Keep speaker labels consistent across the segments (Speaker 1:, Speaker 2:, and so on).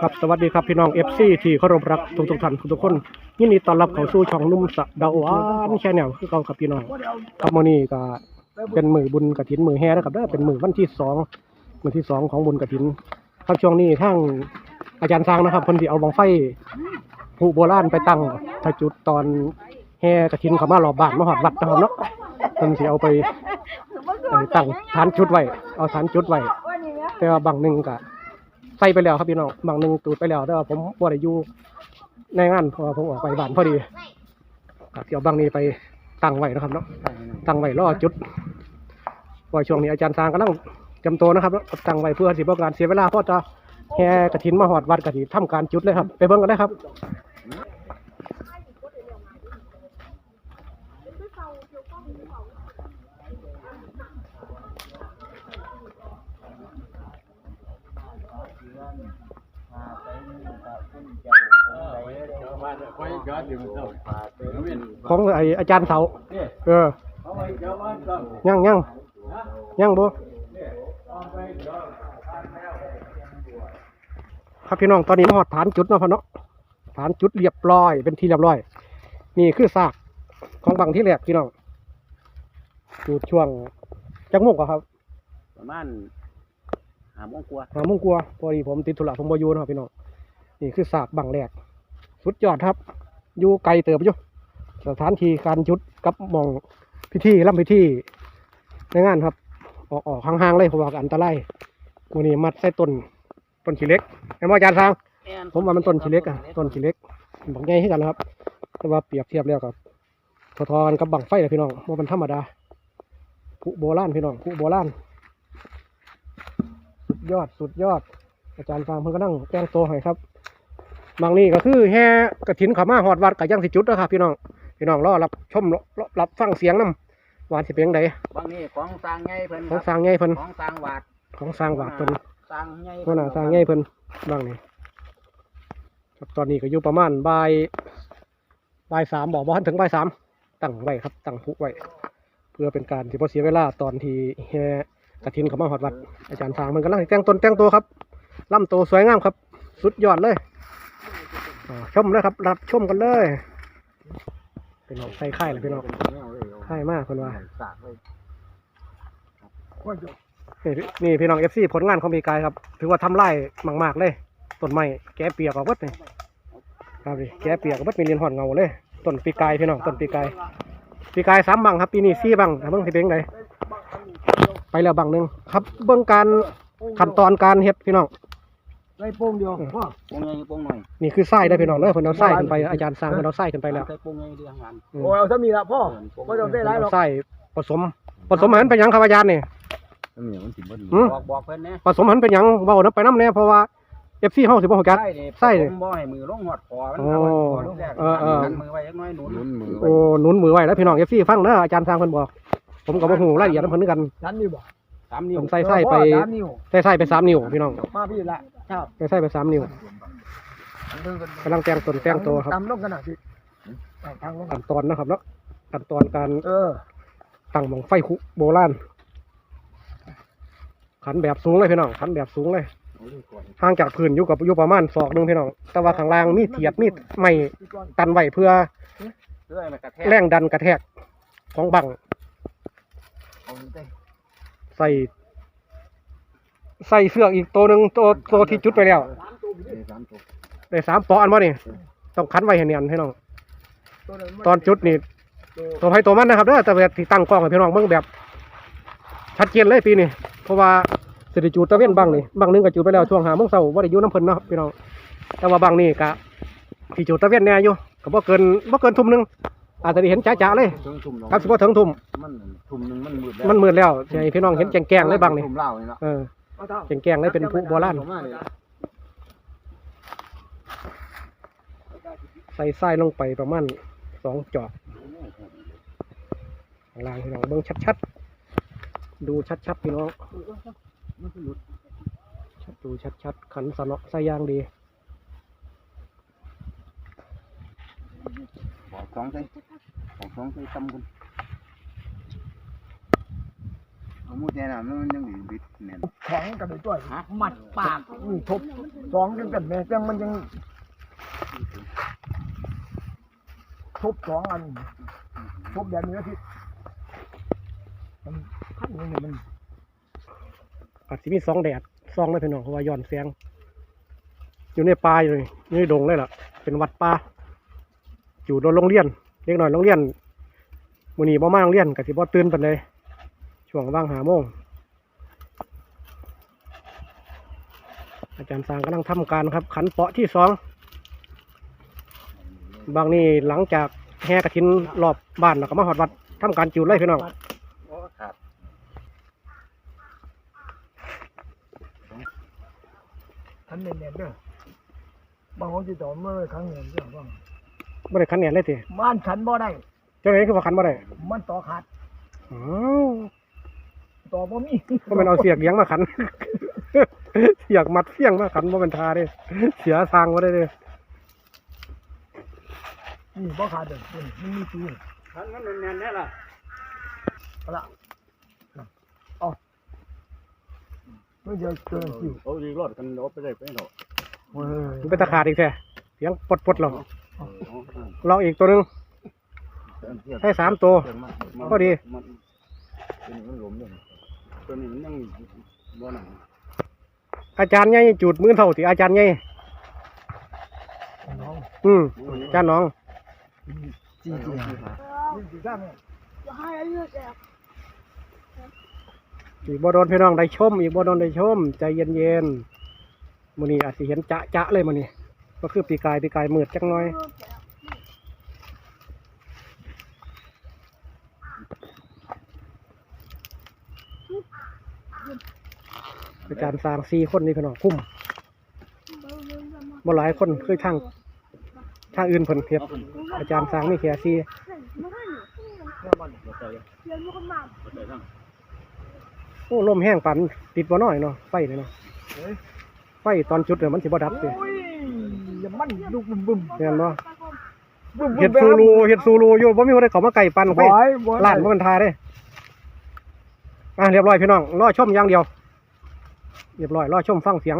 Speaker 1: ครับสวัสดีครับพี่น้อง FC ที่เคารพรักทุกทุกท่านทุกๆคนยินดีต้อนรับเข้าสู่ช่องนุ่มสะดาวานแชนแนลคือเก่าครับพี่น้องครับมื้อนี้ก็เป็นมือบุญกฐินมือแห่นะครับเด้อเป็นมือวันที่สองมือที่สองของบุญกฐิน ครับช่วงนี้ทั้งอาจารย์สร้างนะครับเพิ่เอาบังไฟผู้โบราณไปตั้งถ้าจุดตอนแห่กฐินเขามารอบบ้านมาฮอดวัดนะครับเนาะเพิ่เอาไปตั้งฐานจุดไว้เอาฐานจุดไว้แต่ว่าบางหนึ่งก็ ส่ไปแล้วครับพี่น้องบางหนึ่งตูดไปแล้วแต่ว่าผมบ่ได้อยู่ในงานเพราะผมออกไปบ้านพอดีก็เดี๋ยวบางนี้ไปตั้งไว้นะครับเนาะตั้งไว้รอจุดเพราะว่าช่วงนี้อาจารย์สร้างกำลังจำตัวนะครับแล้วตั้งไว้เพื่อสิบ่การเสียเวลาเพราะจะแห่กระถินมาหอดวัดกระถินทำการจุดเลยครับ ไปเบิ่งกันได้ครับ ของไออาจารย์เสาเออยังยังยังบ่ครับพี่น้องตอนนี้มาหอดฐานจุดเนาะพ่อเนาะฐานจุดเรียบร้อย เป็นที่เรียบร้อย นี่คือซากของบังที่แรกพี่น้องอยู่ช่วงจักโมงกว่าครับ
Speaker 2: ประมาณหาโมงกว่า
Speaker 1: หาโมงกว่าพอดีผมติดธุระผมบอยู่นะครับพี่น้องนี่คือซากบังแรก สุดยอดครับ อยู่ไกลเติบอยู่สถานที่การจุดกับหมองพิธีร่ำพิธีในงานครับ ออกออกห่างๆเลยเพราะว่าอันตรายวันนี้มัดใส่ต้นต้นขี้เหล็กเห็นไหมอาจารย์ทางผมว่ามันต้นขี้เหล็กอะต้นขี้เหล็กบอกง่ายให้กันนะครับ แต่ว่าเปรียบเทียบแล้วกับทอๆกันกับบังไฟเลยพี่น้องว่ามันธรรมดาผู้โบราณพี่น้องผู้โบราณสุดยอดสุดยอด อาจารย์ฟางเพิ่นก็นั่งแต่งตัวให้ครับ บางนี่ก็คือแห่กระถินเขามาหอดวัดกับยังสิจุดนะครับพี่น้องพี่น้องรอรับชมรอรับฟังเสียงน้ำวานสิเป็นยังไง
Speaker 2: บางนี่ของสร้างไงเพิ่น
Speaker 1: ของ
Speaker 2: ค
Speaker 1: ส
Speaker 2: รับ
Speaker 1: ร้างใหญ่เพิ่น
Speaker 2: ของสร้างวาด
Speaker 1: ของสร้างวาดเพิ่น
Speaker 2: สร้างไง
Speaker 1: เพิ่นน่ะสร้างใหญ่เพิ่นบางนี่ครับตอนนี้ก็อยู่ประมาณบ่ายบ่ายสามบอกบ่ทันถึงบ่ายสามตั้งไว้ครับตั้งผู้ไว้เพื่อเป็นการที่พอเสียเวลาตอนที่แห่กระถินเขามาหอดวัดอาจารย์ฟางมันกำลังแต่งตนแต่งตัวครับล่ำตัวสวยงามครับ สุดยอดเลยอ่า ชมเลยครับ รับชมกันเลยเป็นน้องใส่ค่เลยพี่น้องค่มากคนว่า
Speaker 2: เนี่
Speaker 1: พี่น้องเอฟซีผลงานของพี่กายครับ ถือว่าทำไร่มากๆเลยต้นไม้แกะเปียกออกเบิดนี่ครับดิแกะเปียกออกเบิดมีเรียนห่อนเงาเลยต้นปีกายพี่น้องต้นปีกายปีกายสามบังครับปีนี้สี่บังเบิ่งสิเป็นไงไปแล้วบังหนึ่งครับ เบิ่งการขั้นตอนการเฮ็ดพี่น้อง
Speaker 3: ไล่โป้งเดียวพ่อ
Speaker 2: ปงไงปงหน่อย
Speaker 1: นี่คือไส้ได้อพี่น้องเด้อเพิ่นเอาไส้ขึ้นไปอาจารย์สร้างเพิ่นเอาไส้ขึ้นไปแล้ว
Speaker 2: ใส่ปงไงดีทางาน
Speaker 1: อืม
Speaker 3: โอ้ยเอาซะมีละพ่อก็จะได้ร้ายหรอก
Speaker 1: ไส้ผสมผสมอาหารเป็นหยังครับอาจารย์นี่
Speaker 2: นี่มันสิบ่ดี
Speaker 1: หืม
Speaker 2: บอกบอกเพิ่นแหน่
Speaker 1: ผสมอาหารเป็นหยังเว้านํไปนํแน่เพราะว่า FC เฮาสิบ่ฮู้จัก
Speaker 2: ไส้นี่
Speaker 1: ไส้นี่
Speaker 2: ผมบ่ให้มือลงหอดคอมัน
Speaker 1: โอ้
Speaker 2: เอาไว้คอลงแรก
Speaker 1: เออเออ
Speaker 2: หันมือไว้จักหน้อยหนุนหนุนมือ
Speaker 1: โอ้หนุนมือไว้แล้วพี่น้อง FC ฟังเด้ออาจารย์สร้างเพิ่นบอกผมก็บ่ฮู้รายละเอียดนำเพิ่นคือกัน
Speaker 3: ชั้นนี่บ่
Speaker 2: สามนิ้ว
Speaker 1: ผมใส่ไส้ไป
Speaker 3: พ่อสามนิ้ว
Speaker 1: ใส่ไส้ไปสามนิ้วพี่น้อง
Speaker 3: มาพี่ละ ครับ
Speaker 1: ใส่ไส้ไปสามนิ้วกำลังแต่งตนแต่งตัวครับ
Speaker 3: ตามลงกันนะพี่ทางลงกัน
Speaker 1: ขั้นตอนนะครับเนาะขั้นตอนการ
Speaker 3: เออ
Speaker 1: ตั้งบังไฟคุโบราณขันแบบสูงเลยพี่น้องขันแบบสูงเลยห่างจากพื้นอยู่กับอยู่ประมาณศอกหนึงพี่น้อง แต่ว่าข้างล่างมีเทียดมีไม้
Speaker 3: พี่ก้อน
Speaker 1: กันไว้เพื่อ
Speaker 2: เพื่อให้มันกระแทก
Speaker 1: แรงดันกระแทกของบัง
Speaker 3: เอาไป
Speaker 1: ใส่ ใส่เสือกอีกตัวหนึ่งตัวตัวที่จุดไปแล้ว
Speaker 2: สามตัว
Speaker 1: ได้สามปออันวะนี่ต้องคันไว้ให้เนียนพี่น้องตอนจุดนี่ตัวไผตัวมันนะครับเด้อแต่แบบที่ตั้งกล้องให้พี่น้องเบิ่งแบบ ชัดเจนเลยปีนี้เพราะว่าสิได้จูดตะเวนบังนี่บังหนึงก็จูดไปแล้วช่วงหาโมงเช้าบ่ได้อยู่น้ำเพิ่นเนาะพี่น้องแต่ว่าบังนี่ก็ที่จูดตะเวนแน่อยู่ก็บ่เกินบ่เกินทุ่มหนึงอาจจะได้เห็นจ้าๆเลย
Speaker 2: ถึงทุ่มลง
Speaker 1: ครับสิบ่ถึงทุ่ม
Speaker 2: มันทุ่มหนึงมันมืดแล้ว
Speaker 1: มันมืดแล้วสิให้พี่น้องเห็นแจ้งๆเลยบังนี่
Speaker 2: ทุ่มเหล้านี่เนาะ
Speaker 1: เออแจ้งๆเลยเป็นผู้โบราณใส่ทรายลงไปประมาณสองจอกข้างล่างพี่น้องเบิ่งชัดๆ ดูชัดๆพี่น้องดูชัดๆขันสนอใส่ยางดี
Speaker 2: บอกสองใส่บอกสองใส่ตำกัน
Speaker 3: เอา
Speaker 2: มูแน่นอนมันยังอยู่บิดแน่น
Speaker 3: แข็งกันไปด้วยหมัดปากนี่ทบสองกันกันแม่จังมันยังทบสองอันทบแบบนี้นะพี่มันขั้นนี้เนี่ยมัน
Speaker 1: อาจจะมีสองแดดซองเลยพี่น้องเพราะว่าย้อนแสงอยู่ในป่าอยู่นี่อยู่ในดงเลยล่ะ เป็นวัดป่าอยู่โดนโรงเรียนเล็กหน่อยโรงเรียนมื้อนี้บ่มาโรงเรียนก็สิบ่ตื่นปานใด ช่วงว่างหาโมงอาจารย์สร้างกำลังทำการครับ ขันเปาะที่สองบางนี่หลังจากแห่กระถินรอบบ้านแล้วก็มาหอดวัดทำการจูดเลยพี่น้อง
Speaker 2: โอ้ขาด
Speaker 3: ขันเนียนๆเด้อบางคนที่ต่อเมื่อครั้งเนียนเรื่องว่า
Speaker 1: บ่ได้ขันแหน่เลยติ
Speaker 3: บ้านขันบ่ได้
Speaker 1: เจ้าไหนคือว่าขันบ่ได้
Speaker 3: มันต่อขาด
Speaker 1: อ้าว
Speaker 3: ต่อบ่มี
Speaker 1: ก็มันเอาเสียกเลี้ยงมาขัน เสียกมัดเฟี้ยงมาขันบ่เป็นทาเด้เสียทางบ่ได้เด้
Speaker 3: นี่บ่ขาดเด้อนี่มันมีตี
Speaker 2: ขันมันแน่นแน่ล่ะ
Speaker 3: เอาละเอาไม่เจอเจอคิว
Speaker 2: โอ้ยรถกันรถไปได้ไปเถอะ
Speaker 3: เว้ย
Speaker 1: มันเป็นตะขาดอีกแท้เสียงปดๆหรอกลองอีกตัวหนึงให้สามตัวพอดี
Speaker 2: มัน ตัวนี้มันหลมเลยตัวนี้มันยังบ่หนัง
Speaker 1: อาจารย์ใหญ่จูดมือเท่าที่อาจารย์ใหญ่
Speaker 3: น้อง
Speaker 1: อืมอาจารย์น้อง
Speaker 3: จีจีหานี่จีจ้าแม่
Speaker 1: อีกบ่โดนพี่น้องได้ชม อีกบ่โดนได้ชม ใจเย็นๆมื้อนี้อาจสิเห็นจะจะเลยมื้อนี้ก็คือปีกายปีกายมืดจักหน่อย อาจารย์สร้างสี่คนนี่พี่น้องคุ้มบ่หลายคนคือทางทางอื่นเพิ่นเพียบอาจารย์สร้างมีแค่สี่
Speaker 3: เนี่ยมัน
Speaker 2: รถใจรถใจทั้ง
Speaker 1: โอ้ลมแห้งปันติดบ่น้อยเนาะไฟนี่เนาะไฟตอนจุดเนี่ยมันสิบ่ดับเด้
Speaker 3: โอ้ยอย่ามันลูกบึ้มบึ้ม
Speaker 1: แม่นบ่
Speaker 3: บึ้ม
Speaker 1: เฮ็ดซูรูเฮ็ดซูรูอยู่บ่มีคนได้เข้ามาไก่ปันไฟ
Speaker 3: บ่อยบ่อย
Speaker 1: ล้านบ่มันทาเด้ อะเรียบร้อยพี่น้องรอชมอย่างเดียว เรียบร้อยรอชมฟังเสียง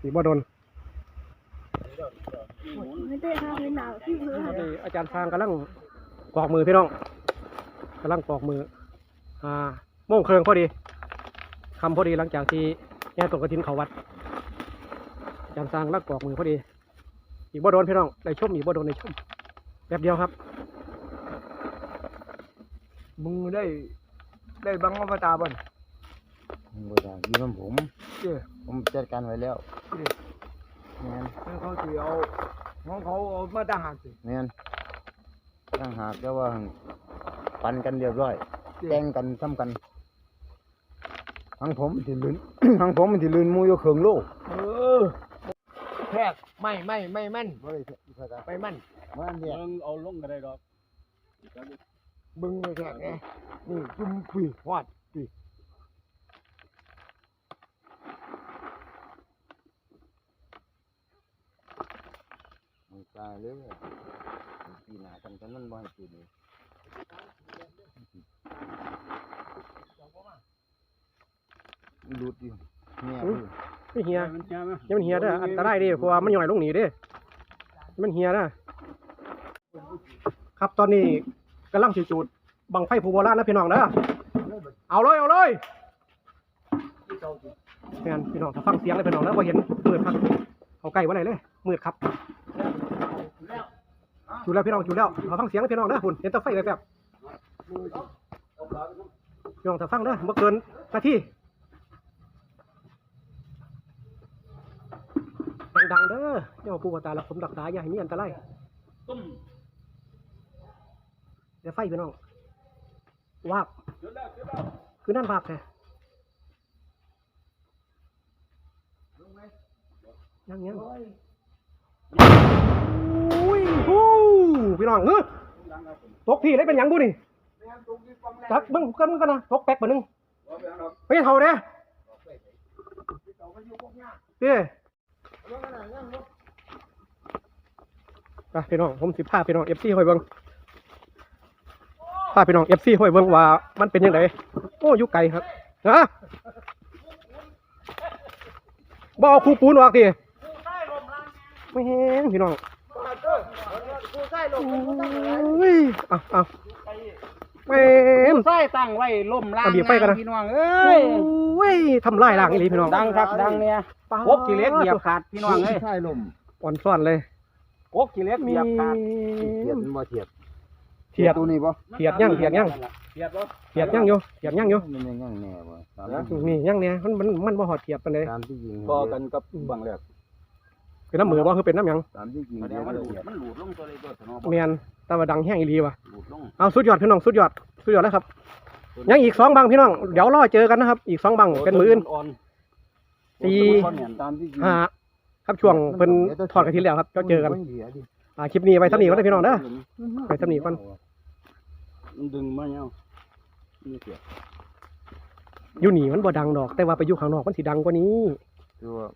Speaker 1: สิบ่โดน
Speaker 4: ไม่ได้ค่ะเป็นหนาวที่พื้นค่ะ
Speaker 1: นี่อาจารย์ฟางกำลังปอกมือพี่น้องกำลังปอกมือ อ่าโม่งเครื่องพอดีคำพอดีหลังจากที่แง่ตกกระถินเขาวัดอาจารย์ฟางกำลังปอกมือพอดี อีกบ่โดนพี่น้องได้ชมอีกบ่โดนได้ชมแป๊บเดียวครับ
Speaker 3: มึงได้ ได้บังมาตาบ่น
Speaker 2: บ่ได้อยู่นำผม
Speaker 3: เจ้า
Speaker 2: ผมจัดการไว้แล้วแม่น
Speaker 3: เขาสิเอาของเขาเอามาตั้งหากสิ
Speaker 2: แม่นตั้งหากแต่ว่าปันกันเรียบร้อยแต่งกันทำกันทางผมมันสิลื่นทางผมมันสิลื่นหมูอยู่เครื่องโล
Speaker 3: เออแทกไม่ไม่ไม่แม่น
Speaker 2: บ่ได้อีกแล้ว
Speaker 3: ไปแม่น
Speaker 2: มันเนี่ย
Speaker 5: เอาลงก็ได้ดอก
Speaker 3: บึงเลยแทกไงนี่จุ่มคุยฮอดปี
Speaker 2: มันตายเลยปีหน้ากันกันมันบ่ให้ปีนี้มันหลุดอยู่เนี่ย
Speaker 1: อุ๊ยไม่เหีย
Speaker 5: มันเฮียมั้ย
Speaker 1: ยังมันเหียเด้ออันตรายเด้เพราะว่ามันย่อยลงหนีเด้มันเหียนะ ครับตอนนี้ กำลังสิจูดบังไฟผู้โบราณนะพี่น้องเด้อเอาเลยเอาเลยแม่นพี่น้องถ้าฟังเสียงเลยพี่น้องแล้วพอเห็นมืดครับเอาใกล้ไว้ไหนเลยมืดครับจูดแล้วพี่น้องจูดแล้วเราฟังเสียงเลยพี่น้องเด้อคุณเห็นตะไฟแบบพี่น้องถ้าฟังเด้อเมื่อเกินนาทีดังๆเด้อเจ้าปู่ตาละผมดักตาอย่าให้มีอันตราย เดี๋ยวไฟพี่น้องวาบคือนั่นวาบแท้ยังยังอุ้ยฮู้พี่น้องเฮ้ยตกพี่ได้เป็นหยังบุนี่จับเบิ่งกันมึงกันนะตกแป๊กมาหนึ่งไปเท่าเด้เด้ไปพี่น้องผมสิพาพี่น้องเอฟซีหอยบิ่ง พาพี่น้องเอฟซีหอยเบิ่งว่ามันเป็นยังไงโอ้อยู่ไกลครับฮะบ่เอาคูปูนออกดิไม่เห็นพี่น้องโอ้ยเอาเอาไม่เห็น
Speaker 5: ใส่ตั้งไว้ล่มล่าง
Speaker 1: เอาบีบไปกันนะ
Speaker 5: พี่น้องเอ้
Speaker 1: โอ้
Speaker 5: ย
Speaker 1: ยทำลายล่างอีหลีพี่น้อง
Speaker 5: ดังครับดังเนี่ย
Speaker 1: ป๊าด
Speaker 5: พกกี่เล็กเหยียบขาดพี่น้องเอ้ย
Speaker 2: ใช่ลม
Speaker 1: อ่อนซ่อนเลย
Speaker 5: พกกี่เล็กเหยียบขาด
Speaker 2: เทียบมันบ่เทียบ
Speaker 1: เทียด
Speaker 2: ตัวนี้บ่
Speaker 1: เทียดยั่งเทียดยั่ง
Speaker 5: เทียบบ่
Speaker 1: เทียดยั่งอยู่เทียดยั่งอยู่
Speaker 2: มันยังยังแน่บ่ตามที่
Speaker 1: นี่ยั่งเนี่ยมันมันมันบ่หอดเทียบปานใด
Speaker 2: ตามที่ยิง
Speaker 5: ก็กันกับบางแรก
Speaker 1: เป็นน้ำมือบ่คือเป็นน้ำหยัง
Speaker 2: ตามที่ยิง
Speaker 5: แสด
Speaker 2: เดีย
Speaker 5: ง
Speaker 2: ว
Speaker 5: ว่า
Speaker 2: เล
Speaker 5: หลุ
Speaker 2: ย
Speaker 5: ดมันหลุดลงตัวเลยตัวสนอง
Speaker 1: แม่นแต่ว่าดังแห้งอีหลีว่ะ
Speaker 5: หลุดลง
Speaker 1: เอาสุดยอดพี่น้องสุดยอดสุดยอดแล้วครับยังอีกสองบังพี่น้องเดี๋ยวรอเจอกันนะครับ อีกสองบังเป็นมืออื่น
Speaker 5: อ่อน
Speaker 1: สี่
Speaker 2: ตามที่ยิง
Speaker 1: ห้าครับช่วงเป็นทอดกระถินแล้วครับเราเจอกัน อ่าคลิปนี้ไว้สำนีก่อนนะพี่น้องเด้อไว้สำนีก่อน
Speaker 5: มันดึงมาเนี่ยนี่เสีย
Speaker 1: อยู่นี่มันบ่ดังดอก แต่ว่าไปอยู่ข้างนอกมันสิดังกว่านี้
Speaker 2: คือว่า